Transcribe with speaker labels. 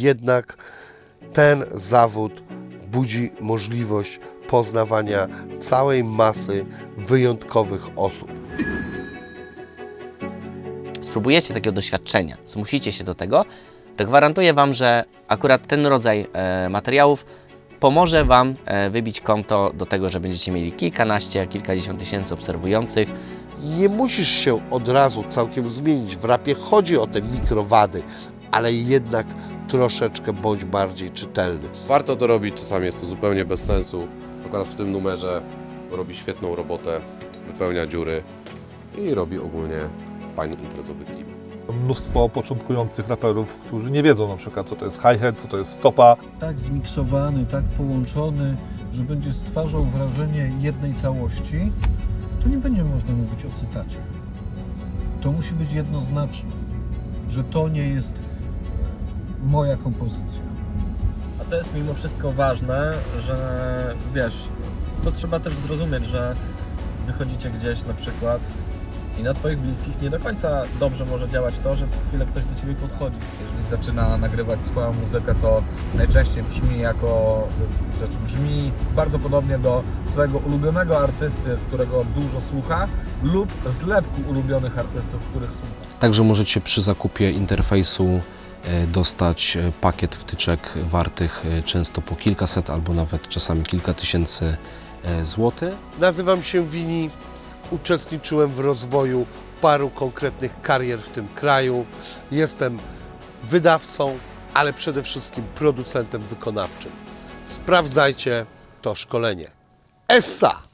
Speaker 1: Jednak ten zawód budzi możliwość poznawania całej masy wyjątkowych osób.
Speaker 2: spróbujecie takiego doświadczenia, zmusicie się do tego, to gwarantuję Wam, że akurat ten rodzaj e, materiałów pomoże Wam e, wybić konto do tego, że będziecie mieli kilkanaście, kilkadziesiąt tysięcy obserwujących.
Speaker 1: Nie musisz się od razu całkiem zmienić. W rapie chodzi o te mikrowady, ale jednak troszeczkę bądź bardziej czytelny.
Speaker 3: Warto to robić, czasami jest to zupełnie bez sensu. Akurat w tym numerze robi świetną robotę, wypełnia dziury i robi ogólnie fajny imprezowy klip.
Speaker 4: Mnóstwo początkujących raperów, którzy nie wiedzą na przykład, co to jest hi-hat, co to jest stopa.
Speaker 5: tak zmiksowany, tak połączony, że będzie stwarzał wrażenie jednej całości, to nie będzie można mówić o cytacie. To musi być jednoznaczne, że to nie jest moja kompozycja.
Speaker 6: A to jest mimo wszystko ważne, że wiesz, to trzeba też zrozumieć, że wychodzicie gdzieś na przykład i na Twoich bliskich nie do końca dobrze może działać to, że co chwilę ktoś do Ciebie podchodzi.
Speaker 7: Jeżeli zaczyna nagrywać swoją muzykę, to najczęściej brzmi jako, znaczy brzmi bardzo podobnie do swojego ulubionego artysty, którego dużo słucha, lub zlepku ulubionych artystów, których słucha.
Speaker 8: Także możecie przy zakupie interfejsu dostać e, pakiet wtyczek wartych e, często po kilkaset albo nawet czasami kilka tysięcy e, złotych.
Speaker 1: Nazywam się Wini, uczestniczyłem w rozwoju paru konkretnych karier w tym kraju. Jestem wydawcą, ale przede wszystkim producentem wykonawczym. Sprawdzajcie to szkolenie. Essa!